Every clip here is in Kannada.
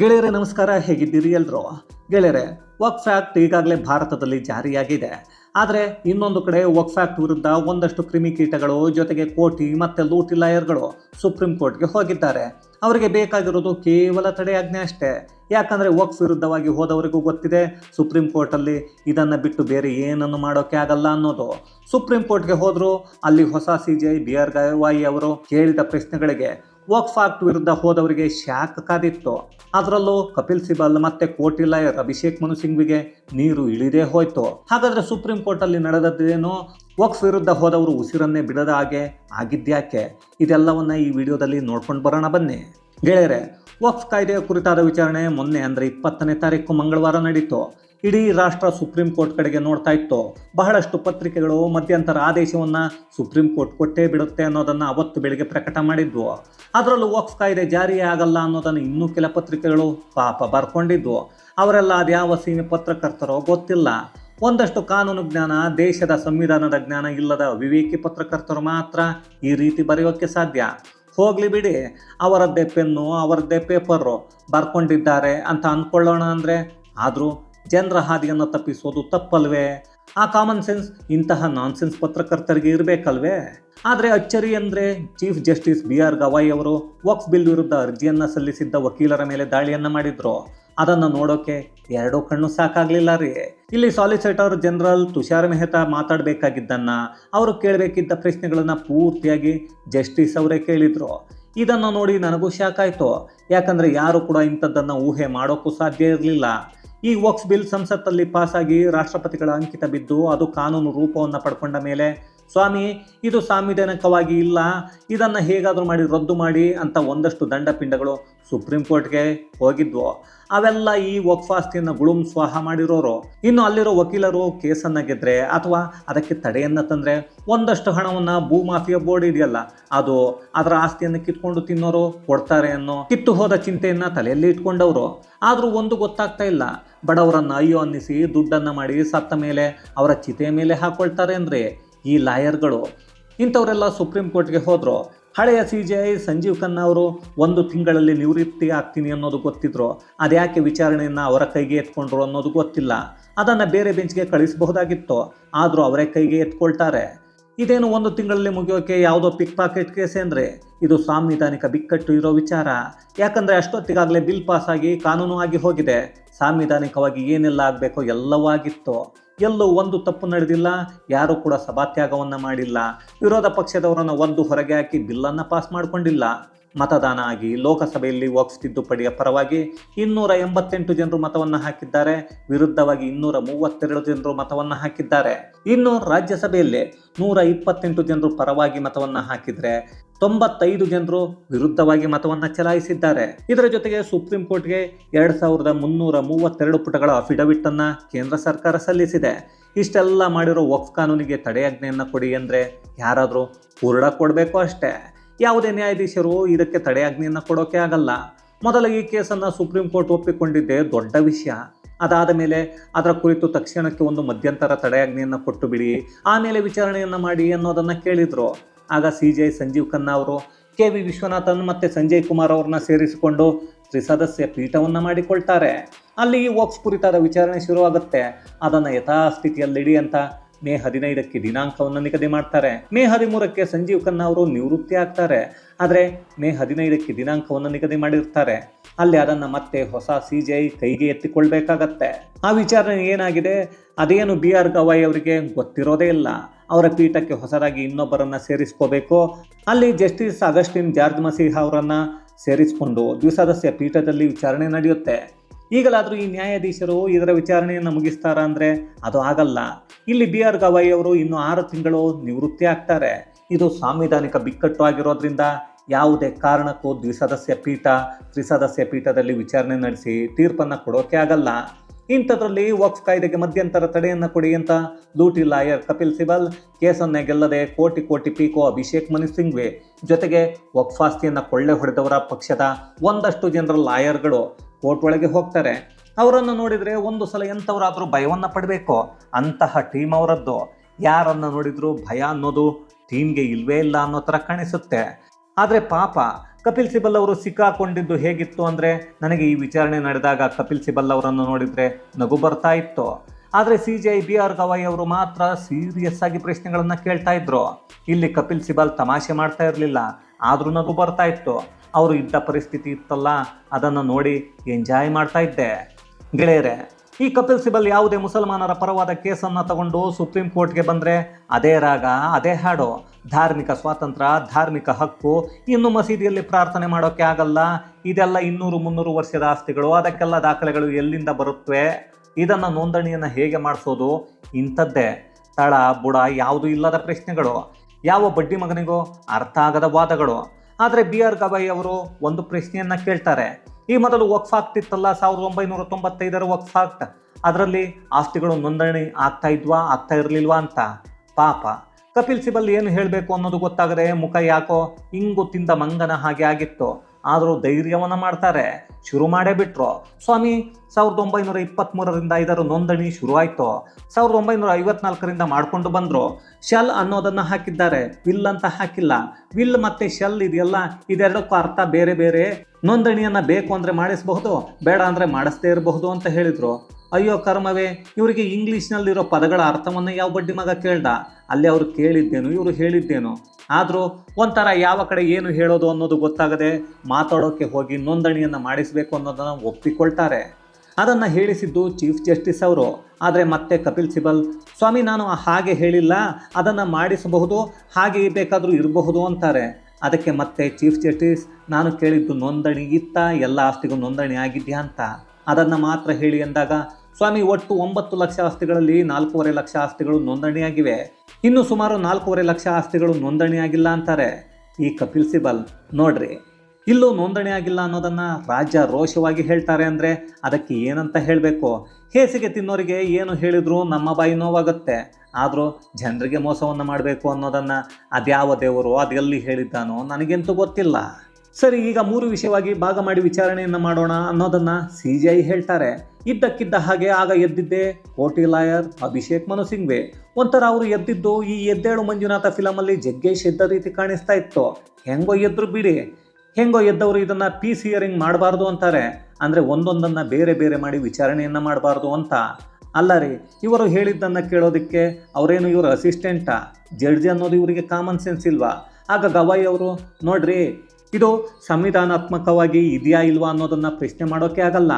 ಗೆಳೆಯರೆ, ನಮಸ್ಕಾರ. ಹೇಗಿದ್ದೀರಿ ಎಲ್ರು? ಗೆಳೆಯರೆ ವಕ್ಫ್ ಫ್ಯಾಕ್ಟ್ ಈಗಾಗಲೇ ಭಾರತದಲ್ಲಿ ಜಾರಿಯಾಗಿದೆ. ಆದರೆ ಇನ್ನೊಂದು ಕಡೆ ವಕ್ಫ್ ಫ್ಯಾಕ್ಟ್ ವಿರುದ್ಧ ಒಂದಷ್ಟು ಕ್ರಿಮಿಕೀಟಗಳು ಜೊತೆಗೆ ಕೋಟಿ ಮತ್ತು ಲೂಟಿ ಲಾಯರ್ಗಳು ಸುಪ್ರೀಂ ಕೋರ್ಟ್ಗೆ ಹೋಗಿದ್ದಾರೆ. ಅವರಿಗೆ ಬೇಕಾಗಿರೋದು ಕೇವಲ ತಡೆಯಾಜ್ಞೆ ಅಷ್ಟೇ. ಯಾಕಂದರೆ ವಕ್ಫ್ ವಿರುದ್ಧವಾಗಿ ಹೋದವರಿಗೂ ಗೊತ್ತಿದೆ, ಸುಪ್ರೀಂ ಕೋರ್ಟಲ್ಲಿ ಇದನ್ನು ಬಿಟ್ಟು ಬೇರೆ ಏನನ್ನು ಮಾಡೋಕ್ಕೆ ಆಗಲ್ಲ ಅನ್ನೋದು. ಸುಪ್ರೀಂ ಕೋರ್ಟ್ಗೆ ಹೋದರೂ ಅಲ್ಲಿ ಹೊಸ C J I B R ಅವರು ಕೇಳಿದ ಪ್ರಶ್ನೆಗಳಿಗೆ ವಕ್ಫ್ ವಿರುದ್ಧ ಹೋದವರಿಗೆ ಶಾಕ್ ಕಾದಿತ್ತು. ಅದರಲ್ಲೂ ಕಪಿಲ್ ಸಿಬಲ್ ಮತ್ತೆ ಕೋಟಿ ಲಾಯರ್ ಅಭಿಷೇಕ್ ಮನು ಸಿಂಗ್ವಿಗೆ ನೀರು ಇಳಿದೇ ಹೋಯ್ತು. ಹಾಗಾದ್ರೆ ಸುಪ್ರೀಂ ಕೋರ್ಟಲ್ಲಿ ನಡೆದದ್ದೇನು? ವಕ್ಫ್ ವಿರುದ್ಧ ಹೋದವರು ಉಸಿರನ್ನೇ ಬಿಡದ ಹಾಗೆ ಆಗಿದ್ಯಾಕೆ ಇದೆಲ್ಲವನ್ನ ಈ ವಿಡಿಯೋದಲ್ಲಿ ನೋಡ್ಕೊಂಡು ಬರೋಣ ಬನ್ನಿ. ಗೆಳೆಯರೆ ವಕ್ಫ್ ಕಾಯ್ದೆಯ ಕುರಿತಾದ ವಿಚಾರಣೆ ಮೊನ್ನೆ ಅಂದರೆ ಇಪ್ಪತ್ತನೇ ತಾರೀಕು ಮಂಗಳವಾರ ನಡೀತು. ಇಡೀ ರಾಷ್ಟ್ರ ಸುಪ್ರೀಂ ಕೋರ್ಟ್ ಕಡೆಗೆ ನೋಡ್ತಾ ಇತ್ತು. ಬಹಳಷ್ಟು ಪತ್ರಿಕೆಗಳು ಮಧ್ಯಂತರ ಆದೇಶವನ್ನು ಸುಪ್ರೀಂ ಕೋರ್ಟ್ ಕೊಟ್ಟೇ ಬಿಡುತ್ತೆ ಅನ್ನೋದನ್ನು ಅವತ್ತು ಬೆಳಿಗ್ಗೆ ಪ್ರಕಟ ಮಾಡಿದ್ವು. ಅದರಲ್ಲೂ ವಕ್ಫ್ ಕಾಯ್ದೆ ಜಾರಿಯೇ ಆಗಲ್ಲ ಅನ್ನೋದನ್ನು ಇನ್ನೂ ಕೆಲ ಪತ್ರಿಕೆಗಳು ಪಾಪ ಬರ್ಕೊಂಡಿದ್ವು. ಅವರೆಲ್ಲ ಅದ್ಯಾವ ಸೀಮೆ ಪತ್ರಕರ್ತರೋ ಗೊತ್ತಿಲ್ಲ. ಒಂದಷ್ಟು ಕಾನೂನು ಜ್ಞಾನ, ದೇಶದ ಸಂವಿಧಾನದ ಜ್ಞಾನ ಇಲ್ಲದ ವಿವೇಕಿ ಪತ್ರಕರ್ತರು ಮಾತ್ರ ಈ ರೀತಿ ಬರೆಯೋಕ್ಕೆ ಸಾಧ್ಯ. ಹೋಗ್ಲಿ ಬಿಡಿ. ಅವರದ್ದೇ ಪೆನ್ನು, ಅವರದ್ದೇ ಪೇಪರು ಬರ್ಕೊಂಡಿದ್ದಾರೆ ಅಂತ ಅಂದ್ಕೊಳ್ಳೋಣ ಅಂದರೆ? ಆದರೂ ಜನರ ಹಾದಿಯನ್ನು ತಪ್ಪಿಸೋದು ತಪ್ಪಲ್ವೇ? ಆ ಕಾಮನ್ ಸೆನ್ಸ್ ಇಂತಹ ನಾನ್ಸೆನ್ಸ್ ಪತ್ರಕರ್ತರಿಗೆ ಇರಬೇಕಲ್ವೇ? ಆದರೆ ಅಚ್ಚರಿ ಅಂದರೆ chief justice B R Gavai ಅವರು ವಾಕ್ಸ್ ಬಿಲ್ ವಿರುದ್ಧ ಅರ್ಜಿಯನ್ನು ಸಲ್ಲಿಸಿದ್ದ ವಕೀಲರ ಮೇಲೆ ದಾಳಿಯನ್ನು ಮಾಡಿದ್ರು. ಅದನ್ನು ನೋಡೋಕೆ ಎರಡೂ ಕಣ್ಣು ಸಾಕಾಗಲಿಲ್ಲ ರೀ. ಇಲ್ಲಿ ಸಾಲಿಸಿಟರ್ ಜನರಲ್ ತುಷಾರ್ ಮೆಹ್ತಾ ಮಾತಾಡಬೇಕಾಗಿದ್ದನ್ನು ಅವರು ಕೇಳಬೇಕಿದ್ದ ಪ್ರಶ್ನೆಗಳನ್ನು ಪೂರ್ತಿಯಾಗಿ ಜಸ್ಟಿಸ್ ಅವರೇ ಕೇಳಿದರು. ಇದನ್ನು ನೋಡಿ ನನಗೂ ಶಾಕ್ ಆಯಿತು. ಯಾಕಂದರೆ ಯಾರು ಕೂಡ ಇಂಥದ್ದನ್ನು ಊಹೆ ಮಾಡೋಕ್ಕೂ ಸಾಧ್ಯ ಇರಲಿಲ್ಲ. ಈ ವಾಕ್ಸ್ ಬಿಲ್ ಸಂಸತ್ತಲ್ಲಿ ಪಾಸಾಗಿ ರಾಷ್ಟ್ರಪತಿಗಳ ಅಂಕಿತ ಬಿದ್ದು ಅದು ಕಾನೂನು ರೂಪವನ್ನು ಪಡ್ಕೊಂಡ ಮೇಲೆ ಸ್ವಾಮಿ, ಇದು ಸಾಂವಿಧಾನಿಕವಾಗಿ ಇಲ್ಲ. ಇದನ್ನು ಹೇಗಾದರೂ ಮಾಡಿ ರದ್ದು ಮಾಡಿ ಅಂತ ಒಂದಷ್ಟು ದಂಡಪಿಂಡಗಳು ಸುಪ್ರೀಂ ಕೋರ್ಟ್ಗೆ ಹೋಗಿದ್ವು. ಅವೆಲ್ಲ ಈ ವಕ್ಫಾಸ್ತಿಯನ್ನು ಗುಳುಮ್ ಗುಳುಂ ಸ್ವಾಹ ಮಾಡಿರೋರು. ಇನ್ನು ಅಲ್ಲಿರೋ ವಕೀಲರು ಕೇಸನ್ನು ಗೆದ್ರೆ ಅಥವಾ ಅದಕ್ಕೆ ತಡೆಯನ್ನು ತಂದರೆ ಒಂದಷ್ಟು ಹಣವನ್ನು ಭೂ ಮಾಫಿಯಾ ಬೋರ್ಡ್ ಇದೆಯಲ್ಲ, ಅದು ಅದರ ಆಸ್ತಿಯನ್ನು ಕಿತ್ಕೊಂಡು ತಿನ್ನೋರು ಕೊಡ್ತಾರೆ ಅನ್ನೋ ಕಿತ್ತು ಹೋದ ಚಿಂತೆಯನ್ನು ತಲೆಯಲ್ಲಿ ಇಟ್ಕೊಂಡವರು. ಆದರೂ ಒಂದು ಗೊತ್ತಾಗ್ತಾ ಇಲ್ಲ. ಬಡವರನ್ನು ಅಯ್ಯೋ ಅನ್ನಿಸಿ ದುಡ್ಡನ್ನು ಮಾಡಿ ಸತ್ತ ಮೇಲೆ ಅವರ ಚಿತೆ ಮೇಲೆ ಹಾಕೊಳ್ತಾರೆ ಅಂದರೆ ಈ ಲಾಯರ್ಗಳು, ಇಂಥವರೆಲ್ಲ ಸುಪ್ರೀಂ ಕೋರ್ಟ್ಗೆ ಹೋದರು, ಹಳೆಯ C J I Sanjiv Khanna ಅವರು ಒಂದು ತಿಂಗಳಲ್ಲಿ ನಿವೃತ್ತಿ ಆಗ್ತೀನಿ ಅನ್ನೋದು ಗೊತ್ತಿದ್ರು, ಅದ್ಯಾಕೆ ವಿಚಾರಣೆಯನ್ನು ಅವರ ಕೈಗೆ ಎತ್ಕೊಂಡ್ರು ಅನ್ನೋದು ಗೊತ್ತಿಲ್ಲ. ಅದನ್ನು ಬೇರೆ ಬೆಂಚ್ಗೆ ಕಳಿಸಬಹುದಾಗಿತ್ತು, ಆದರೂ ಅವರೇ ಕೈಗೆ ಎತ್ಕೊಳ್ತಾರೆ. ಇದೇನು ಒಂದು ತಿಂಗಳಲ್ಲಿ ಮುಗಿಯೋಕೆ ಯಾವುದೋ ಪಿಕ್ ಪಾಕೆಟ್ ಕೇಸ್ ಅಂದರೆ ಇದು ಸಾಂವಿಧಾನಿಕ ಬಿಕ್ಕಟ್ಟು ಇರೋ ವಿಚಾರ. ಯಾಕಂದರೆ ಅಷ್ಟೊತ್ತಿಗಾಗಲೇ ಬಿಲ್ ಪಾಸ್ ಆಗಿ ಕಾನೂನು ಆಗಿ ಹೋಗಿದೆ. ಸಾಂವಿಧಾನಿಕವಾಗಿ ಏನೆಲ್ಲ ಆಗಬೇಕೋ ಎಲ್ಲವೂ ಆಗಿತ್ತು. ಎಲ್ಲೂ ಒಂದು ತಪ್ಪು ನಡೆದಿಲ್ಲ, ಯಾರೂ ಕೂಡ ಸಭಾತ್ಯಾಗವನ್ನು ಮಾಡಿಲ್ಲ. ವಿರೋಧ ಪಕ್ಷದವರನ್ನು ಒಂದು ಹೊರಗೆ ಹಾಕಿ ಬಿಲ್ಲನ್ನು ಪಾಸ್ ಮಾಡಿಕೊಂಡಿಲ್ಲ. ಮತದಾನ ಆಗಿ ಲೋಕಸಭೆಯಲ್ಲಿ ವಕ್ಫ್ ತಿದ್ದುಪಡಿಯ ಪರವಾಗಿ ಇನ್ನೂರ ಎಂಬತ್ತೆಂಟು ಜನರು ಮತವನ್ನು ಹಾಕಿದ್ದಾರೆ. ವಿರುದ್ಧವಾಗಿ ಇನ್ನೂರ ಮೂವತ್ತೆರಡು ಜನರು ಮತವನ್ನು ಹಾಕಿದ್ದಾರೆ. ಇನ್ನು ರಾಜ್ಯಸಭೆಯಲ್ಲಿ ನೂರ ಇಪ್ಪತ್ತೆಂಟು ಜನರು ಪರವಾಗಿ ಮತವನ್ನು ಹಾಕಿದರೆ ತೊಂಬತ್ತೈದು ಜನರು ವಿರುದ್ಧವಾಗಿ ಮತವನ್ನು ಚಲಾಯಿಸಿದ್ದಾರೆ. ಇದರ ಜೊತೆಗೆ ಸುಪ್ರೀಂ ಕೋರ್ಟ್ಗೆ ಎರಡು ಸಾವಿರದ ಮುನ್ನೂರ ಮೂವತ್ತೆರಡು ಪುಟಗಳ ಅಫಿಡವಿಟ್ ಅನ್ನ ಕೇಂದ್ರ ಸರ್ಕಾರ ಸಲ್ಲಿಸಿದೆ. ಇಷ್ಟೆಲ್ಲ ಮಾಡಿರೋ ವಕ್ಫ್ ಕಾನೂನಿಗೆ ತಡೆಯಾಜ್ಞೆಯನ್ನು ಕೊಡಿ ಅಂದರೆ ಯಾರಾದರೂ ಪೂರ್ಣ ಕೊಡಬೇಕು ಅಷ್ಟೇ. ಯಾವುದೇ ನ್ಯಾಯಾಧೀಶರು ಇದಕ್ಕೆ ತಡೆಯಾಜ್ಞೆಯನ್ನು ಕೊಡೋಕೆ ಆಗಲ್ಲ. ಮೊದಲ ಈ ಕೇಸನ್ನು ಸುಪ್ರೀಂ ಕೋರ್ಟ್ ಒಪ್ಪಿಕೊಂಡಿದ್ದೇ ದೊಡ್ಡ ವಿಷಯ. ಅದಾದ ಮೇಲೆ ಅದರ ಕುರಿತು ತಕ್ಷಣಕ್ಕೆ ಒಂದು ಮಧ್ಯಂತರ ತಡೆಯಾಜ್ಞೆಯನ್ನು ಕೊಟ್ಟು ಬಿಡಿ ಆಮೇಲೆ ವಿಚಾರಣೆಯನ್ನು ಮಾಡಿ ಅನ್ನೋದನ್ನು ಕೇಳಿದರು. ಆಗ ಸಿ ಜಿ ಸಂಜೀವ್ ಖನ್ನಾ ಅವರು, ಕೆ ವಿ ವಿಶ್ವನಾಥನ್ ಮತ್ತು ಸಂಜಯ್ ಕುಮಾರ್ ಅವ್ರನ್ನ ಸೇರಿಸಿಕೊಂಡು ತ್ರಿಸದಸ್ಯ ಪೀಠವನ್ನು ಮಾಡಿಕೊಳ್ತಾರೆ. ಅಲ್ಲಿ ಈ ವಾಕ್ಸ್ ಕುರಿತಾದ ವಿಚಾರಣೆ ಶುರುವಾಗುತ್ತೆ. ಅದನ್ನು ಯಥಾಸ್ಥಿತಿಯಲ್ಲಿಡಿ ಅಂತ ಮೇ ಹದಿನೈದಕ್ಕೆ ದಿನಾಂಕವನ್ನು ನಿಗದಿ ಮಾಡ್ತಾರೆ. ಮೇ ಹದಿಮೂರಕ್ಕೆ ಸಂಜೀವ್ ಖನ್ನಾ ಅವರು ನಿವೃತ್ತಿ ಆಗ್ತಾರೆ. ಆದರೆ ಮೇ ಹದಿನೈದಕ್ಕೆ ದಿನಾಂಕವನ್ನು ನಿಗದಿ ಮಾಡಿರ್ತಾರೆ. ಅಲ್ಲಿ ಅದನ್ನು ಮತ್ತೆ ಹೊಸ ಸಿ ಜಿ ಐ ಕೈಗೆ ಎತ್ತಿಕೊಳ್ಬೇಕಾಗತ್ತೆ. ಆ ವಿಚಾರಣೆ ಏನಾಗಿದೆ? ಅದೇನು ಬಿ ಆರ್ ಗವಾಯಿ ಅವರಿಗೆ ಗೊತ್ತಿರೋದೇ ಇಲ್ಲ. ಅವರ ಪೀಠಕ್ಕೆ ಹೊಸದಾಗಿ ಇನ್ನೊಬ್ಬರನ್ನು ಸೇರಿಸ್ಕೋಬೇಕು. ಅಲ್ಲಿ ಜಸ್ಟಿಸ್ ಅಗಸ್ಟಿನ್ ಜಾರ್ಜ್ ಮಸೀಹ ಅವರನ್ನು ಸೇರಿಸಿಕೊಂಡು ದ್ವಿಸದಸ್ಯ ಪೀಠದಲ್ಲಿ ವಿಚಾರಣೆ ನಡೆಯುತ್ತೆ. ಈಗಲಾದರೂ ಈ ನ್ಯಾಯಾಧೀಶರು ಇದರ ವಿಚಾರಣೆಯನ್ನು ಮುಗಿಸ್ತಾರ ಅಂದರೆ ಅದು ಆಗಲ್ಲ. ಇಲ್ಲಿ ಬಿ ಆರ್ ಗವಾಯಿ ಅವರು ಇನ್ನು ಆರು ತಿಂಗಳು ನಿವೃತ್ತಿ ಆಗ್ತಾರೆ. ಇದು ಸಾಂವಿಧಾನಿಕ ಬಿಕ್ಕಟ್ಟು ಆಗಿರೋದ್ರಿಂದ ಯಾವುದೇ ಕಾರಣಕ್ಕೂ ದ್ವಿಸದಸ್ಯ ಪೀಠ, ತ್ರಿಸದಸ್ಯ ಪೀಠದಲ್ಲಿ ವಿಚಾರಣೆ ನಡೆಸಿ ತೀರ್ಪನ್ನು ಕೊಡೋಕೆ ಆಗಲ್ಲ. ಇಂಥದ್ರಲ್ಲಿ ವಕ್ಫ್ ಕಾಯ್ದೆಗೆ ಮಧ್ಯಂತರ ತಡೆಯನ್ನು ಕೊಡಿ ಅಂತ ಲೂಟಿ ಲಾಯರ್ ಕಪಿಲ್ ಸಿಬಲ್, ಕೇಸನ್ನೇ ಗೆಲ್ಲದೆ ಕೋಟಿ ಕೋಟಿ ಪೀಕೋ ಅಭಿಷೇಕ್ ಮನಿ ಸಿಂಘ್ವೆ ಜೊತೆಗೆ ವಕ್ಫಾಸ್ತಿಯನ್ನು ಕೊಳ್ಳೆ ಹೊಡೆದವರ ಪಕ್ಷದ ಒಂದಷ್ಟು ಜನರ ಲಾಯರ್ಗಳು ಕೋರ್ಟ್ ಒಳಗೆ ಹೋಗ್ತಾರೆ. ಅವರನ್ನು ನೋಡಿದರೆ ಒಂದು ಸಲ ಎಂಥವರಾದರೂ ಭಯವನ್ನು ಪಡಬೇಕು. ಅಂತಹ ಟೀಮ್ ಅವರದ್ದು. ಯಾರನ್ನು ನೋಡಿದರೂ ಭಯ ಅನ್ನೋದು ಟೀಮ್ಗೆ ಇಲ್ವೇ ಇಲ್ಲ ಅನ್ನೋ ಥರ ಕಾಣಿಸುತ್ತೆ. ಆದರೆ ಪಾಪ, ಕಪಿಲ್ ಸಿಬಲ್ ಅವರು ಸಿಕ್ಕಾಕೊಂಡಿದ್ದು ಹೇಗಿತ್ತು ಅಂದರೆ, ನನಗೆ ಈ ವಿಚಾರಣೆ ನಡೆದಾಗ ಕಪಿಲ್ ಸಿಬಲ್ ಅವರನ್ನು ನೋಡಿದರೆ ನಗು ಬರ್ತಾ ಇತ್ತು. ಆದರೆ C J I B R Gavai ಅವರು ಮಾತ್ರ ಸೀರಿಯಸ್ ಆಗಿ ಪ್ರಶ್ನೆಗಳನ್ನು ಕೇಳ್ತಾ ಇದ್ರು. ಇಲ್ಲಿ ಕಪಿಲ್ ಸಿಬಲ್ ತಮಾಷೆ ಮಾಡ್ತಾ ಇರಲಿಲ್ಲ. ಆದ್ರೂ ನಗು ಬರ್ತಾ ಇತ್ತು. ಅವರು ಇದ್ದ ಪರಿಸ್ಥಿತಿ ಇತ್ತಲ್ಲ, ಅದನ್ನು ನೋಡಿ ಎಂಜಾಯ್ ಮಾಡ್ತಾ ಇದ್ದೆ. ಗೆಳೆಯರೆ, ಈ ಕಪಿಲ್ ಸಿಬಲ್ ಯಾವುದೇ ಮುಸಲ್ಮಾನರ ಪರವಾದ ಕೇಸನ್ನು ತಗೊಂಡು ಸುಪ್ರೀಂ ಕೋರ್ಟ್ಗೆ ಬಂದರೆ ಅದೇ ರಾಗ, ಅದೇ ಹಾಡು. ಧಾರ್ಮಿಕ ಸ್ವಾತಂತ್ರ್ಯ, ಧಾರ್ಮಿಕ ಹಕ್ಕು, ಇನ್ನು ಮಸೀದಿಯಲ್ಲಿ ಪ್ರಾರ್ಥನೆ ಮಾಡೋಕ್ಕೆ ಆಗಲ್ಲ. ಇದೆಲ್ಲ ಇನ್ನೂರು ಮುನ್ನೂರು ವರ್ಷದ ಆಸ್ತಿಗಳು, ಅದಕ್ಕೆಲ್ಲ ದಾಖಲೆಗಳು ಎಲ್ಲಿಂದ ಬರುತ್ತವೆ ಇದನ್ನು ನೋಂದಣಿಯನ್ನು ಹೇಗೆ ಮಾಡಿಸೋದು? ಇಂಥದ್ದೇ. ತಳ, ಬುಡ ಯಾವುದೂ ಇಲ್ಲದ ಪ್ರಶ್ನೆಗಳು. ಯಾವ ಬಡ್ಡಿ ಮಗನಿಗೂ ಅರ್ಥ ಆಗದ ವಾದಗಳು? ಆದರೆ ಬಿ ಆರ್ ಗವಾಯಿ ಅವರು ಒಂದು ಪ್ರಶ್ನೆಯನ್ನ ಕೇಳ್ತಾರೆ. ಈ ಮೊದಲು ವಕ್ಫ್ ಆಗ್ತಿತ್ತಲ್ಲ ಸಾವಿರದ ಒಂಬೈನೂರ ತೊಂಬತ್ತೈದರ ವಕ್ಫ್ ಆಕ್ಟ್. ಅದರಲ್ಲಿ ಆಸ್ತಿಗಳು ನೋಂದಣಿ ಆಗ್ತಾ ಇದ್ವಾ, ಆಗ್ತಾ ಇರಲಿಲ್ವಾ ಅಂತ? ಪಾಪ. ಕಪಿಲ್ ಸಿಬಲ್ ಏನು ಹೇಳಬೇಕು ಅನ್ನೋದು ಗೊತ್ತಾಗದೆ ಮುಖ ಯಾಕೋ ಇಂಗು ತಿಂದ ಮಂಗನ ಹಾಗೆ ಆಗಿತ್ತು. ಆದರೂ ಧೈರ್ಯವನ್ನು ಮಾಡ್ತಾರೆ. ಶುರು ಮಾಡೇ ಬಿಟ್ರು. ಸ್ವಾಮಿ, ಸಾವಿರದ ಒಂಬೈನೂರ ಇಪ್ಪತ್ತ್ಮೂರರಿಂದ ಇದರ ನೋಂದಣಿ ಶುರುವಾಯಿತು. ಸಾವಿರದ ಒಂಬೈನೂರ ಐವತ್ನಾಲ್ಕರಿಂದ ಮಾಡಿಕೊಂಡು ಬಂದರು. ಶೆಲ್ ಅನ್ನೋದನ್ನು ಹಾಕಿದ್ದಾರೆ. ವಿಲ್ ಅಂತ ಹಾಕಿಲ್ಲ. ವಿಲ್ ಮತ್ತು ಶೆಲ್ ಇದೆಯಲ್ಲ, ಇದೆರಡಕ್ಕೂ ಅರ್ಥ ಬೇರೆ ಬೇರೆ. ನೋಂದಣಿಯನ್ನು ಬೇಕು ಅಂದರೆ ಮಾಡಿಸಬಹುದು, ಬೇಡ ಅಂದರೆ ಮಾಡಿಸ್ದೇ ಇರಬಹುದು ಅಂತ ಹೇಳಿದರು. ಅಯ್ಯೋ ಕರ್ಮವೇ, ಇವರಿಗೆ ಇಂಗ್ಲೀಷ್ನಲ್ಲಿರೋ ಪದಗಳ ಅರ್ಥವನ್ನು ಯಾವ ಬಡ್ಡಿ ಮಗ ಕೇಳ್ದ? ಅಲ್ಲಿ ಅವರು ಕೇಳಿದ್ದೇನು, ಇವರು ಹೇಳಿದ್ದೇನು? ಆದರೂ ಒಂಥರ ಯಾವ ಕಡೆ ಏನು ಹೇಳೋದು ಅನ್ನೋದು ಗೊತ್ತಾಗದೆ ಮಾತಾಡೋಕ್ಕೆ ಹೋಗಿ ನೋಂದಣಿಯನ್ನು ಮಾಡಿಸಬೇಕು ಅನ್ನೋದನ್ನು ಒಪ್ಪಿಕೊಳ್ತಾರೆ. ಅದನ್ನು ಹೇಳಿಸಿದ್ದು ಚೀಫ್ ಜಸ್ಟಿಸ್ ಅವರು. ಆದರೆ ಮತ್ತೆ ಕಪಿಲ್ ಸಿಬಲ್, ಸ್ವಾಮಿ, ನಾನು ಹಾಗೆ ಹೇಳಿಲ್ಲ. ಅದನ್ನು ಮಾಡಿಸಬಹುದು, ಹಾಗೆ ಬೇಕಾದರೂ ಇರಬಹುದು ಅಂತಾರೆ. ಅದಕ್ಕೆ ಮತ್ತೆ ಚೀಫ್ ಜಸ್ಟಿಸ್, ನಾನು ಕೇಳಿದ್ದು ನೋಂದಣಿ ಇತ್ತ? ಎಲ್ಲ ಆಸ್ತಿಗೂ ನೋಂದಣಿ ಆಗಿದೆಯಾ ಅಂತ? ಅದನ್ನು ಮಾತ್ರ ಹೇಳಿ ಎಂದಾಗ, ಸ್ವಾಮಿ, ಒಟ್ಟು ಒಂಬತ್ತು ಲಕ್ಷ ಆಸ್ತಿಗಳಲ್ಲಿ ನಾಲ್ಕೂವರೆ ಲಕ್ಷ ಆಸ್ತಿಗಳು ನೋಂದಣಿಯಾಗಿವೆ. ಇನ್ನು ಸುಮಾರು ನಾಲ್ಕೂವರೆ ಲಕ್ಷ ಆಸ್ತಿಗಳು ನೋಂದಣಿಯಾಗಿಲ್ಲ ಅಂತಾರೆ. ಈ ಕಪಿಲ್ ಸಿಬಲ್, ನೋಡ್ರಿ, ಇಲ್ಲೂ ನೋಂದಣಿ ಆಗಿಲ್ಲ ಅನ್ನೋದನ್ನ ರಾಜ್ಯ ರೋಷವಾಗಿ ಹೇಳ್ತಾರೆ ಅಂದರೆ ಅದಕ್ಕೆ ಏನಂತ ಹೇಳಬೇಕು? ಹೇಸಿಗೆ ತಿನ್ನೋರಿಗೆ ಏನು ಹೇಳಿದರೂ ನಮ್ಮ ಬಾಯಿ ನೋವಾಗುತ್ತೆ. ಆದರೂ ಜನರಿಗೆ ಮೋಸವನ್ನು ಮಾಡಬೇಕು ಅನ್ನೋದನ್ನು ಅದ್ಯಾವ ದೇವರು ಅದೆಲ್ಲಿ ಹೇಳಿದ್ದಾನೋ ನನಗಂತೂ ಗೊತ್ತಿಲ್ಲ. ಸರಿ, ಈಗ ಮೂರು ವಿಷಯವಾಗಿ ಭಾಗ ಮಾಡಿ ವಿಚಾರಣೆಯನ್ನು ಮಾಡೋಣ ಅನ್ನೋದನ್ನು ಸಿ ಜಿ ಐ ಹೇಳ್ತಾರೆ. ಇದ್ದಕ್ಕಿದ್ದ ಹಾಗೆ ಆಗ ಎದ್ದಿದ್ದೆ ಕೋಟಿ ಲಾಯರ್ ಅಭಿಷೇಕ್ ಮನು ಸಿಂಗ್ವೆ ಒಂಥರ ಅವರು ಎದ್ದಿದ್ದು ಈ ಎದ್ದೇಳು ಮಂಜುನಾಥ ಫಿಲಮಲ್ಲಿ ಜಗ್ಗೇಶ್ ಎದ್ದ ರೀತಿ ಕಾಣಿಸ್ತಾ ಇತ್ತು. ಹೆಂಗೋ ಎದ್ರು ಬಿಡಿ. ಹೆಂಗೋ ಎದ್ದವರು ಇದನ್ನ ಪೀಸ್ ಇಯರಿಂಗ್ ಮಾಡಬಾರ್ದು ಅಂತಾರೆ. ಅಂದರೆ ಒಂದೊಂದನ್ನು ಬೇರೆ ಬೇರೆ ಮಾಡಿ ವಿಚಾರಣೆಯನ್ನು ಮಾಡಬಾರ್ದು ಅಂತ. ಅಲ್ಲ ರೀ, ಇವರು ಹೇಳಿದ್ದನ್ನು ಕೇಳೋದಕ್ಕೆ ಅವರೇನು ಇವರು ಅಸಿಸ್ಟೆಂಟಾ ಜಡ್ಜಿ ಅನ್ನೋದು ಇವರಿಗೆ ಕಾಮನ್ ಸೆನ್ಸ್ ಇಲ್ವಾ? ಆಗ ಗವಾಯಿ ಅವರು, ನೋಡ್ರಿ ಇದು ಸಂವಿಧಾನಾತ್ಮಕವಾಗಿ ಇದೆಯಾ ಇಲ್ವಾ ಅನ್ನೋದನ್ನ ಪ್ರಶ್ನೆ ಮಾಡೋಕೆ ಆಗಲ್ಲ.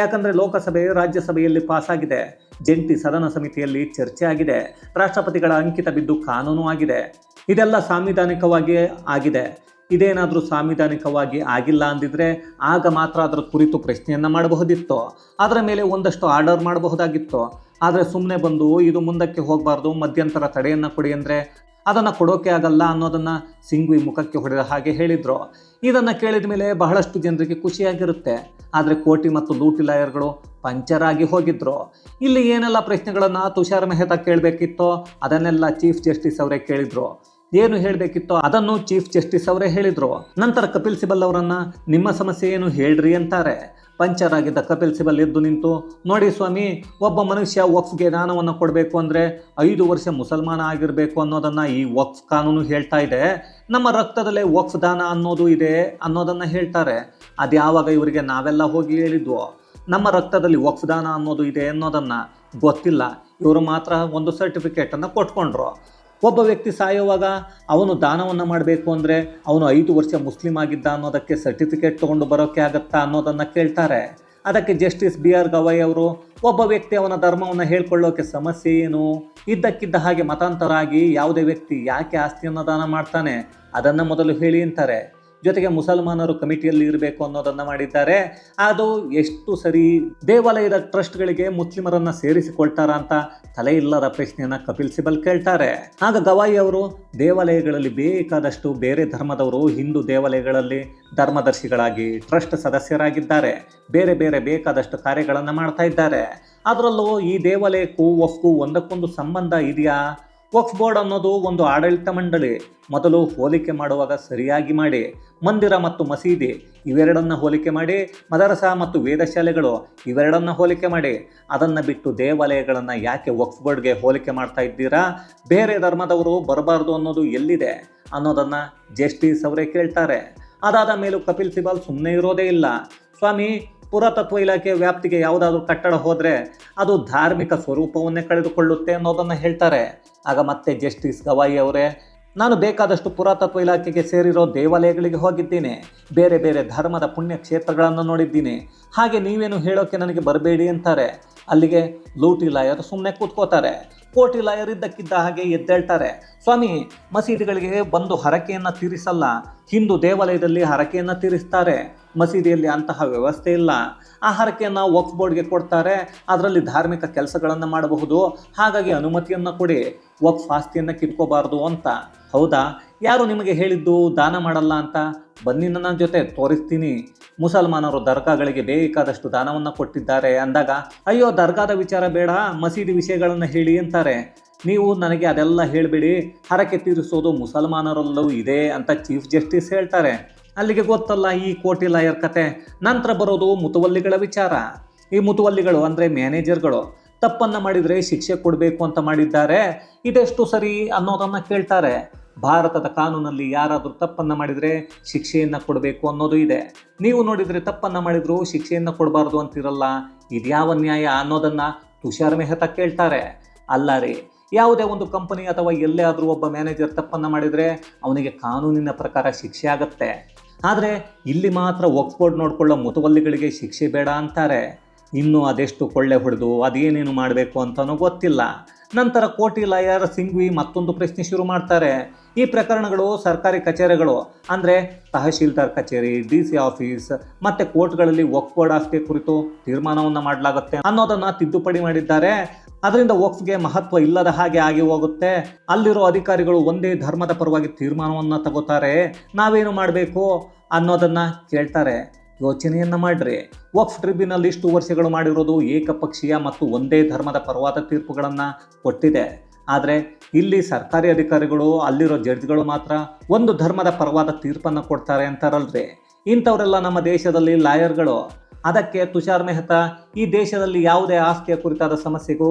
ಯಾಕಂದರೆ ಲೋಕಸಭೆ, ರಾಜ್ಯಸಭೆಯಲ್ಲಿ ಪಾಸ್ ಆಗಿದೆ ಜಂಟಿ ಸದನ ಸಮಿತಿಯಲ್ಲಿ ಚರ್ಚೆ ಆಗಿದೆ. ರಾಷ್ಟ್ರಪತಿಗಳ ಅಂಕಿತ ಬಿದ್ದು ಕಾನೂನು ಆಗಿದೆ. ಇದೆಲ್ಲ ಸಾಂವಿಧಾನಿಕವಾಗಿ ಆಗಿದೆ. ಇದೇನಾದರೂ ಸಾಂವಿಧಾನಿಕವಾಗಿ ಆಗಿಲ್ಲ ಅಂದಿದ್ರೆ ಆಗ ಮಾತ್ರ ಅದರ ಕುರಿತು ಪ್ರಶ್ನೆಯನ್ನು ಮಾಡಬಹುದಿತ್ತು. ಅದರ ಮೇಲೆ ಒಂದಷ್ಟು ಆರ್ಡರ್ ಮಾಡಬಹುದಾಗಿತ್ತು. ಆದರೆ ಸುಮ್ಮನೆ ಬಂದು ಇದು ಮುಂದಕ್ಕೆ ಹೋಗಬಾರ್ದು, ಮಧ್ಯಂತರ ತಡೆಯನ್ನು ಕೊಡಿ ಅಂದರೆ ಅದನ್ನು ಕೊಡೋಕೆ ಆಗಲ್ಲ ಅನ್ನೋದನ್ನು ಸಿಂಗ್ವಿ ಮುಖಕ್ಕೆ ಹೊಡೆದ ಹಾಗೆ ಹೇಳಿದರು. ಇದನ್ನು ಕೇಳಿದ ಮೇಲೆ ಬಹಳಷ್ಟು ಜನರಿಗೆ ಖುಷಿಯಾಗಿರುತ್ತೆ. ಆದರೆ ಕೋಟಿ ಮತ್ತು ಲೂಟಿ ಲಾಯರ್ಗಳು ಪಂಚರ್ ಹೋಗಿದ್ರು. ಇಲ್ಲಿ ಏನೆಲ್ಲ ಪ್ರಶ್ನೆಗಳನ್ನು ತುಷಾರ್ ಮೆಹ್ತಾ ಕೇಳಬೇಕಿತ್ತೋ ಅದನ್ನೆಲ್ಲ ಚೀಫ್ ಜಸ್ಟಿಸ್ ಅವರೇ ಕೇಳಿದ್ರು. ಏನು ಹೇಳಬೇಕಿತ್ತೋ ಅದನ್ನು ಚೀಫ್ ಜಸ್ಟಿಸ್ ಅವರೇ ಹೇಳಿದರು. ನಂತರ ಕಪಿಲ್ ಸಿಬಲ್ ಅವರನ್ನು, ನಿಮ್ಮ ಸಮಸ್ಯೆ ಏನು ಹೇಳ್ರಿ ಅಂತಾರೆ. ಪಂಚರ್ ಆಗಿದ್ದ ಕಪಿಲ್ ಸಿಬಲ್ ಎದ್ದು ನಿಂತು, ನೋಡಿ ಸ್ವಾಮಿ, ಒಬ್ಬ ಮನುಷ್ಯ ವಕ್ಫ್ಗೆ ದಾನವನ್ನು ಕೊಡಬೇಕು ಅಂದರೆ ಐದು ವರ್ಷ ಮುಸಲ್ಮಾನ ಆಗಿರಬೇಕು ಅನ್ನೋದನ್ನು ಈ ವಕ್ಫ್ ಕಾನೂನು ಹೇಳ್ತಾ ಇದೆ. ನಮ್ಮ ರಕ್ತದಲ್ಲೇ ವಕ್ಫ್ ದಾನ ಅನ್ನೋದು ಇದೆ ಅನ್ನೋದನ್ನು ಹೇಳ್ತಾರೆ. ಅದು ಯಾವಾಗ ಇವರಿಗೆ ನಾವೆಲ್ಲ ಹೋಗಿ ಹೇಳಿದ್ವೋ? ನಮ್ಮ ರಕ್ತದಲ್ಲಿ ವಕ್ಫ್ ದಾನ ಅನ್ನೋದು ಇದೆ ಅನ್ನೋದನ್ನು ಗೊತ್ತಿಲ್ಲ. ಇವರು ಮಾತ್ರ ಒಂದು ಸರ್ಟಿಫಿಕೇಟನ್ನು ಕೊಟ್ಕೊಂಡ್ರು. ಒಬ್ಬ ವ್ಯಕ್ತಿ ಸಾಯುವಾಗ ಅವನು ದಾನವನ್ನು ಮಾಡಬೇಕು ಅಂದರೆ ಅವನು ಐದು ವರ್ಷ ಮುಸ್ಲಿಂ ಆಗಿದ್ದ ಅನ್ನೋದಕ್ಕೆ ಸರ್ಟಿಫಿಕೇಟ್ ತೊಗೊಂಡು ಬರೋಕ್ಕೆ ಆಗತ್ತಾ ಅನ್ನೋದನ್ನು ಕೇಳ್ತಾರೆ. ಅದಕ್ಕೆ ಜಸ್ಟಿಸ್ ಬಿ ಆರ್ ಗವಾಯ್ ಅವರು, ಒಬ್ಬ ವ್ಯಕ್ತಿ ಅವನ ಧರ್ಮವನ್ನು ಹೇಳ್ಕೊಳ್ಳೋಕೆ ಸಮಸ್ಯೆ ಏನು? ಇದ್ದಕ್ಕಿದ್ದ ಹಾಗೆ ಮತಾಂತರ ಆಗಿ ಯಾವುದೇ ವ್ಯಕ್ತಿ ಯಾಕೆ ಆಸ್ತಿಯನ್ನು ದಾನ ಮಾಡ್ತಾನೆ? ಅದನ್ನು ಮೊದಲು ಹೇಳಿ ಅಂತಾರೆ. ಜೊತೆಗೆ ಮುಸಲ್ಮಾನರು ಕಮಿಟಿಯಲ್ಲಿ ಇರಬೇಕು ಅನ್ನೋದನ್ನು ಮಾಡಿದ್ದಾರೆ. ಅದು ಎಷ್ಟು ಸರಿ ದೇವಾಲಯದ ಟ್ರಸ್ಟ್ಗಳಿಗೆ ಮುಸ್ಲಿಮರನ್ನ ಸೇರಿಸಿಕೊಳ್ತಾರ ಅಂತ ತಲೆ ಇಲ್ಲದ ಪ್ರಶ್ನೆಯನ್ನ ಕಪಿಲ್ ಸಿಬಲ್ ಕೇಳ್ತಾರೆ. ಆಗ ಗವಾಯಿ ಅವರು, ದೇವಾಲಯಗಳಲ್ಲಿ ಬೇಕಾದಷ್ಟು ಬೇರೆ ಧರ್ಮದವರು ಹಿಂದೂ ದೇವಾಲಯಗಳಲ್ಲಿ ಧರ್ಮದರ್ಶಿಗಳಾಗಿ ಟ್ರಸ್ಟ್ ಸದಸ್ಯರಾಗಿದ್ದಾರೆ. ಬೇರೆ ಬೇರೆ ಬೇಕಾದಷ್ಟು ಕಾರ್ಯಗಳನ್ನು ಮಾಡ್ತಾ ಇದ್ದಾರೆ. ಅದರಲ್ಲೂ ಈ ದೇವಾಲಯಕ್ಕೂ ವಫ್ಗೂ ಒಂದಕ್ಕೊಂದು ಸಂಬಂಧ ಇದೆಯಾ? ವಕ್ಫ್ ಬೋರ್ಡ್ ಅನ್ನೋದು ಒಂದು ಆಡಳಿತ ಮಂಡಳಿ. ಮೊದಲು ಹೋಲಿಕೆ ಮಾಡುವಾಗ ಸರಿಯಾಗಿ ಮಾಡಿ. ಮಂದಿರ ಮತ್ತು ಮಸೀದಿ, ಇವೆರಡನ್ನ ಹೋಲಿಕೆ ಮಾಡಿ. ಮದರಸ ಮತ್ತು ವೇದಶಾಲೆಗಳು, ಇವೆರಡನ್ನ ಹೋಲಿಕೆ ಮಾಡಿ. ಅದನ್ನು ಬಿಟ್ಟು ದೇವಾಲಯಗಳನ್ನು ಯಾಕೆ ವಕ್ಫ್ ಬೋರ್ಡ್ಗೆ ಹೋಲಿಕೆ ಮಾಡ್ತಾ ಇದ್ದೀರಾ? ಬೇರೆ ಧರ್ಮದವರು ಬರಬಾರ್ದು ಅನ್ನೋದು ಎಲ್ಲಿದೆ? ಅನ್ನೋದನ್ನು ಜಸ್ಟಿಸ್ ಅವರೇ ಕೇಳ್ತಾರೆ. ಅದಾದ ಮೇಲೂ ಕಪಿಲ್ ಸಿಬಾಲ್ ಸುಮ್ಮನೆ ಇರೋದೇ ಇಲ್ಲ. ಸ್ವಾಮಿ ಪುರಾತತ್ವ ಇಲಾಖೆ ವ್ಯಾಪ್ತಿಗೆ ಯಾವುದಾದ್ರೂ ಕಟ್ಟಡ ಹೋದರೆ ಅದು ಧಾರ್ಮಿಕ ಸ್ವರೂಪವನ್ನೇ ಕಳೆದುಕೊಳ್ಳುತ್ತೆ ಅನ್ನೋದನ್ನು ಹೇಳ್ತಾರೆ. ಆಗ ಮತ್ತೆ ಜಸ್ಟಿಸ್ ಗವಾಯಿ ಅವರೇ, ನಾನು ಬೇಕಾದಷ್ಟು ಪುರಾತತ್ವ ಇಲಾಖೆಗೆ ಸೇರಿರೋ ದೇವಾಲಯಗಳಿಗೆ ಹೋಗಿದ್ದೀನಿ. ಬೇರೆ ಬೇರೆ ಧರ್ಮದ ಪುಣ್ಯ ಕ್ಷೇತ್ರಗಳನ್ನು ನೋಡಿದ್ದೀನಿ. ಹಾಗೆ ನೀವೇನು ಹೇಳೋಕ್ಕೆ ನನಗೆ ಬರಬೇಡಿ ಅಂತಾರೆ. ಅಲ್ಲಿಗೆ ಲೂಟಿ ಲಾಯರ್ ಸುಮ್ಮನೆ ಕೂತ್ಕೋತಾರೆ. ಕೋಟಿ ಲಾಯರ್ ಇದ್ದಕ್ಕಿದ್ದ ಹಾಗೆ ಎದ್ದೇಳ್ತಾರೆ. ಸ್ವಾಮಿ, ಮಸೀದಿಗಳಿಗೆ ಬಂದು ಹರಕೆಯನ್ನು ತೀರಿಸಲ್ಲ. ಹಿಂದೂ ದೇವಾಲಯದಲ್ಲಿ ಹರಕೆಯನ್ನು ತೀರಿಸ್ತಾರೆ. ಮಸೀದಿಯಲ್ಲಿ ಅಂತಹ ವ್ಯವಸ್ಥೆ ಇಲ್ಲ. ಆ ಹರಕೆಯನ್ನು ವಕ್ಫ್ ಬೋರ್ಡ್ಗೆ ಕೊಡ್ತಾರೆ. ಅದರಲ್ಲಿ ಧಾರ್ಮಿಕ ಕೆಲಸಗಳನ್ನು ಮಾಡಬಹುದು. ಹಾಗಾಗಿ ಅನುಮತಿಯನ್ನು ಕೊಡಿ. ವಕ್ಫ್ ಆಸ್ತಿಯನ್ನು ಕಿತ್ಕೋಬಾರ್ದು ಅಂತ. ಹೌದಾ? ಯಾರು ನಿಮಗೆ ಹೇಳಿದ್ದು ದಾನ ಮಾಡಲ್ಲ ಅಂತ? ಬನ್ನಿ ನನ್ನ ಜೊತೆ, ತೋರಿಸ್ತೀನಿ. ಮುಸಲ್ಮಾನರು ದರ್ಗಾಗಳಿಗೆ ಬೇಕಾದಷ್ಟು ದಾನವನ್ನು ಕೊಟ್ಟಿದ್ದಾರೆ ಅಂದಾಗ, ಅಯ್ಯೋ, ದರ್ಗಾದ ವಿಚಾರ ಬೇಡ, ಮಸೀದಿ ವಿಷಯಗಳನ್ನು ಹೇಳಿ ಅಂತಾರೆ. ನೀವು ನನಗೆ ಅದೆಲ್ಲ ಹೇಳಬೇಡಿ, ಹರಕೆ ತೀರಿಸೋದು ಮುಸಲ್ಮಾನರಲ್ಲೂ ಇದೆ ಅಂತ ಚೀಫ್ ಜಸ್ಟಿಸ್ ಹೇಳ್ತಾರೆ. ಅಲ್ಲಿಗೆ ಗೊತ್ತಲ್ಲ ಈ ಕೋಟಿ ಲಾಯರ್ ಕತೆ. ನಂತರ ಬರೋದು ಮುತುವಲ್ಲಿಗಳ ವಿಚಾರ. ಈ ಮುತುವಲ್ಲಿಗಳು ಅಂದರೆ ಮ್ಯಾನೇಜರ್ಗಳು. ತಪ್ಪನ್ನು ಮಾಡಿದರೆ ಶಿಕ್ಷೆ ಕೊಡಬೇಕು ಅಂತ ಮಾಡಿದ್ದಾರೆ. ಇದೆಷ್ಟು ಸರಿ ಅನ್ನೋದನ್ನು ಕೇಳ್ತಾರೆ. ಭಾರತದ ಕಾನೂನಲ್ಲಿ ಯಾರಾದರೂ ತಪ್ಪನ್ನು ಮಾಡಿದರೆ ಶಿಕ್ಷೆಯನ್ನು ಕೊಡಬೇಕು ಅನ್ನೋದು ಇದೆ. ನೀವು ನೋಡಿದರೆ ತಪ್ಪನ್ನು ಮಾಡಿದರೂ ಶಿಕ್ಷೆಯನ್ನು ಕೊಡಬಾರ್ದು ಅಂತಿರಲ್ಲ ಇದ್ಯಾವ ನ್ಯಾಯ ಅನ್ನೋದನ್ನು ತುಷಾರ್ ಮೆಹ್ತಾ ಕೇಳ್ತಾರೆ. ಅಲ್ಲ ರೀ ಯಾವುದೇ ಒಂದು ಕಂಪನಿ ಅಥವಾ ಎಲ್ಲೇ ಆದರೂ ಒಬ್ಬ ಮ್ಯಾನೇಜರ್ ತಪ್ಪನ್ನು ಮಾಡಿದರೆ ಅವನಿಗೆ ಕಾನೂನಿನ ಪ್ರಕಾರ ಶಿಕ್ಷೆ ಆಗತ್ತೆ. ಆದರೆ ಇಲ್ಲಿ ಮಾತ್ರ ಒಕ್ಸ್ಫೋರ್ಡ್ ನೋಡಿಕೊಳ್ಳೋ ಮುತುವಲ್ಲಿಗಳಿಗೆ ಶಿಕ್ಷೆ ಬೇಡ ಅಂತಾರೆ. ಇನ್ನೂ ಅದೆಷ್ಟು ಕೊಳ್ಳೆ ಹೊಡೆದು ಅದೇನೇನು ಮಾಡಬೇಕು ಅಂತನೂ ಗೊತ್ತಿಲ್ಲ. ನಂತರ ಕೋಟಿ ಲಾಯರ್ ಸಿಂಘ್ವಿ ಮತ್ತೊಂದು ಪ್ರಶ್ನೆ ಶುರು ಮಾಡ್ತಾರೆ. ಈ ಪ್ರಕರಣಗಳು ಸರ್ಕಾರಿ ಕಚೇರಿಗಳು, ಅಂದರೆ ತಹಶೀಲ್ದಾರ್ ಕಚೇರಿ, ಡಿ ಸಿ ಆಫೀಸ್, ಮತ್ತು ಕೋರ್ಟ್ಗಳಲ್ಲಿ ವಕ್ಫ್ ಆಸ್ತಿ ಕುರಿತು ತೀರ್ಮಾನವನ್ನು ಮಾಡಲಾಗುತ್ತೆ ಅನ್ನೋದನ್ನು ತಿದ್ದುಪಡಿ ಮಾಡಿದ್ದಾರೆ. ಅದರಿಂದ ವಕ್ಫ್ಗೆ ಮಹತ್ವ ಇಲ್ಲದ ಹಾಗೆ ಆಗಿ ಹೋಗುತ್ತೆ. ಅಲ್ಲಿರೋ ಅಧಿಕಾರಿಗಳು ಒಂದೇ ಧರ್ಮದ ಪರವಾಗಿ ತೀರ್ಮಾನವನ್ನು ತಗೋತಾರೆ. ನಾವೇನು ಮಾಡಬೇಕು ಅನ್ನೋದನ್ನು ಕೇಳ್ತಾರೆ. ಯೋಚನೆಯನ್ನು ಮಾಡ್ರಿ. ವಕ್ಫ್ ಟ್ರಿಬ್ಯುನಲ್ ಇಷ್ಟು ವರ್ಷಗಳು ಮಾಡಿರೋದು ಏಕಪಕ್ಷೀಯ ಮತ್ತು ಒಂದೇ ಧರ್ಮದ ಪರವಾದ ತೀರ್ಪುಗಳನ್ನು ಕೊಟ್ಟಿದೆ. ಆದರೆ ಇಲ್ಲಿ ಸರ್ಕಾರಿ ಅಧಿಕಾರಿಗಳು ಅಲ್ಲಿರೋ ಜಡ್ಜ್ಗಳು ಮಾತ್ರ ಒಂದು ಧರ್ಮದ ಪರವಾದ ತೀರ್ಪನ್ನು ಕೊಡ್ತಾರೆ ಅಂತಾರಲ್ರಿ. ಇಂಥವರೆಲ್ಲ ನಮ್ಮ ದೇಶದಲ್ಲಿ ಲಾಯರ್ಗಳು. ಅದಕ್ಕೆ ತುಷಾರ್ ಮೆಹ್ತಾ ಈ ದೇಶದಲ್ಲಿ ಯಾವುದೇ ಆಸ್ತಿಯ ಕುರಿತಾದ ಸಮಸ್ಯೆಗೂ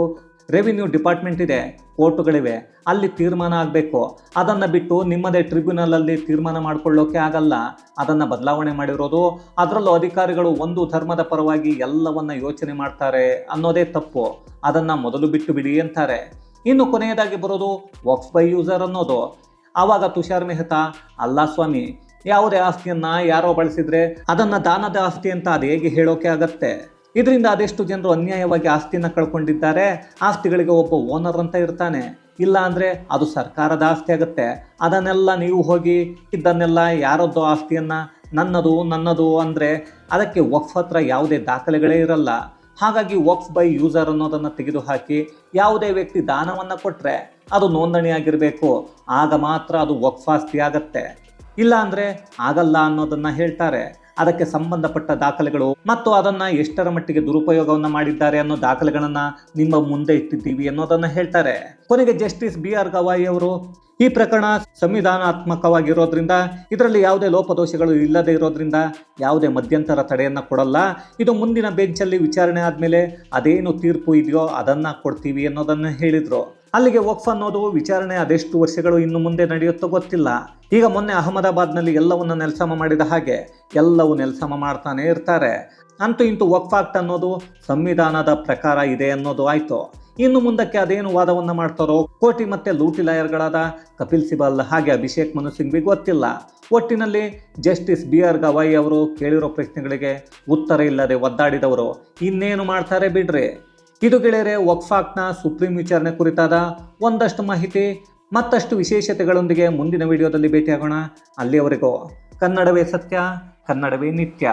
ರೆವಿನ್ಯೂ ಡಿಪಾರ್ಟ್ಮೆಂಟ್ ಇದೆ, ಕೋರ್ಟುಗಳಿವೆ. ಅಲ್ಲಿ ತೀರ್ಮಾನ ಆಗಬೇಕು. ಅದನ್ನು ಬಿಟ್ಟು ನಿಮ್ಮದೇ ಟ್ರಿಬ್ಯುನಲಲ್ಲಿ ತೀರ್ಮಾನ ಮಾಡಿಕೊಳ್ಳೋಕೆ ಆಗಲ್ಲ. ಅದನ್ನು ಬದಲಾವಣೆ ಮಾಡಿರೋದು. ಅದರಲ್ಲೂ ಅಧಿಕಾರಿಗಳು ಒಂದು ಧರ್ಮದ ಪರವಾಗಿ ಎಲ್ಲವನ್ನ ಯೋಚನೆ ಮಾಡ್ತಾರೆ ಅನ್ನೋದೇ ತಪ್ಪು. ಅದನ್ನು ಮೊದಲು ಬಿಟ್ಟು ಬಿಡಿ ಅಂತಾರೆ. ಇನ್ನು ಕೊನೆಯದಾಗಿ ಬರೋದು ವಾಕ್ಸ್ ಬೈ ಯೂಸರ್ ಅನ್ನೋದು. ಆವಾಗ ತುಷಾರ್ ಮೆಹ್ತಾ, ಅಲ್ಲ ಸ್ವಾಮಿ, ಯಾವುದೇ ಆಸ್ತಿಯನ್ನು ಯಾರೋ ಬಳಸಿದರೆ ಅದನ್ನ ದಾನದ ಆಸ್ತಿ ಅಂತ ಅದು ಹೇಗೆ ಹೇಳೋಕೆ ಆಗತ್ತೆ? ಇದರಿಂದ ಅದೆಷ್ಟು ಜನರು ಅನ್ಯಾಯವಾಗಿ ಆಸ್ತಿಯನ್ನು ಕಳ್ಕೊಂಡಿದ್ದಾರೆ. ಆಸ್ತಿಗಳಿಗೆ ಒಬ್ಬ ಓನರ್ ಅಂತ ಇರ್ತಾನೆ. ಇಲ್ಲ ಅಂದರೆ ಅದು ಸರ್ಕಾರದ ಆಸ್ತಿ ಆಗುತ್ತೆ. ಅದನ್ನೆಲ್ಲ ನೀವು ಹೋಗಿ ಇದನ್ನೆಲ್ಲ ಯಾರದ್ದು ಆಸ್ತಿಯನ್ನು? ನನ್ನದು ನನ್ನದು ಅಂದರೆ ಅದಕ್ಕೆ ವಕ್ಫ್ ಹತ್ರ ಯಾವುದೇ ದಾಖಲೆಗಳೇ ಇರಲ್ಲ. ಹಾಗಾಗಿ ವಕ್ಫ್ ಬೈ ಯೂಸರ್ ಅನ್ನೋದನ್ನು ತೆಗೆದುಹಾಕಿ ಯಾವುದೇ ವ್ಯಕ್ತಿ ದಾನವನ್ನು ಕೊಟ್ಟರೆ ಅದು ನೋಂದಣಿಯಾಗಿರಬೇಕು ಆಗ ಮಾತ್ರ ಅದು ವಕ್ಫ್ ಆಸ್ತಿ ಆಗತ್ತೆ. ಇಲ್ಲ ಅಂದರೆ ಆಗಲ್ಲ ಅನ್ನೋದನ್ನು ಹೇಳ್ತಾರೆ. ಅದಕ್ಕೆ ಸಂಬಂಧಪಟ್ಟ ದಾಖಲೆಗಳು ಮತ್ತು ಅದನ್ನ ಎಷ್ಟರ ಮಟ್ಟಿಗೆ ದುರುಪಯೋಗವನ್ನ ಮಾಡಿದ್ದಾರೆ ಅನ್ನೋ ದಾಖಲೆಗಳನ್ನ ನಿಮ್ಮ ಮುಂದೆ ಇಟ್ಟಿದ್ದೀವಿ ಅನ್ನೋದನ್ನ ಹೇಳ್ತಾರೆ. ಕೊನೆಗೆ ಜಸ್ಟಿಸ್ ಬಿ ಆರ್ ಗವಾಯಿ ಅವರು, ಈ ಪ್ರಕರಣ ಸಂವಿಧಾನಾತ್ಮಕವಾಗಿರೋದ್ರಿಂದ, ಇದರಲ್ಲಿ ಯಾವುದೇ ಲೋಪದೋಷಗಳು ಇಲ್ಲದೆ ಇರೋದ್ರಿಂದ ಯಾವುದೇ ಮಧ್ಯಂತರ ತಡೆಯನ್ನ ಕೊಡಲ್ಲ. ಇದು ಮುಂದಿನ ಬೆಂಚಲ್ಲಿ ವಿಚಾರಣೆ ಆದಮೇಲೆ ಅದೇನು ತೀರ್ಪು ಇದೆಯೋ ಅದನ್ನ ಕೊಡ್ತೀವಿ ಅನ್ನೋದನ್ನ ಹೇಳಿದರು. ಅಲ್ಲಿಗೆ ವಕ್ಫ್ ಅನ್ನೋದು ವಿಚಾರಣೆ ಅದೆಷ್ಟು ವರ್ಷಗಳು ಇನ್ನು ಮುಂದೆ ನಡೆಯುತ್ತೋ ಗೊತ್ತಿಲ್ಲ. ಈಗ ಮೊನ್ನೆ ಅಹಮದಾಬಾದ್ನಲ್ಲಿ ಎಲ್ಲವನ್ನ ನೆಲಸಮ ಮಾಡಿದ ಹಾಗೆ ಎಲ್ಲವೂ ನೆಲಸಮ ಮಾಡ್ತಾನೆ ಇರ್ತಾರೆ. ಅಂತೂ ಇಂತೂ ವಕ್ಫ್ ಆಕ್ಟ್ ಅನ್ನೋದು ಸಂವಿಧಾನದ ಪ್ರಕಾರ ಇದೆ ಅನ್ನೋದು ಆಯಿತು. ಇನ್ನು ಮುಂದಕ್ಕೆ ಅದೇನು ವಾದವನ್ನು ಮಾಡ್ತಾರೋ ಕೋಟಿ ಮತ್ತೆ ಲೂಟಿ ಲಾಯರ್ಗಳಾದ ಕಪಿಲ್ ಸಿಬಲ್ ಹಾಗೆ ಅಭಿಷೇಕ್ ಮನು ಸಿಂಘ್ವಿ ಗೊತ್ತಿಲ್ಲ. ಒಟ್ಟಿನಲ್ಲಿ ಜಸ್ಟಿಸ್ ಬಿ ಆರ್ ಗವಾಯಿ ಅವರು ಕೇಳಿರೋ ಪ್ರಶ್ನೆಗಳಿಗೆ ಉತ್ತರ ಇಲ್ಲದೆ ಒದ್ದಾಡಿದವರು ಇನ್ನೇನು ಮಾಡ್ತಾರೆ ಬಿಡ್ರಿ? ಇದು ಗೆಳೆಯರೆ ವಕ್ಫಾಕ್ನ ಸುಪ್ರೀಂ ವಿಚಾರಣೆ ಕುರಿತಾದ ಒಂದಷ್ಟು ಮಾಹಿತಿ, ಮತ್ತಷ್ಟು ವಿಶೇಷತೆಗಳೊಂದಿಗೆ ಮುಂದಿನ ವಿಡಿಯೋದಲ್ಲಿ ಭೇಟಿಯಾಗೋಣ. ಅಲ್ಲಿಯವರೆಗೂ ಕನ್ನಡವೇ ಸತ್ಯ, ಕನ್ನಡವೇ ನಿತ್ಯ.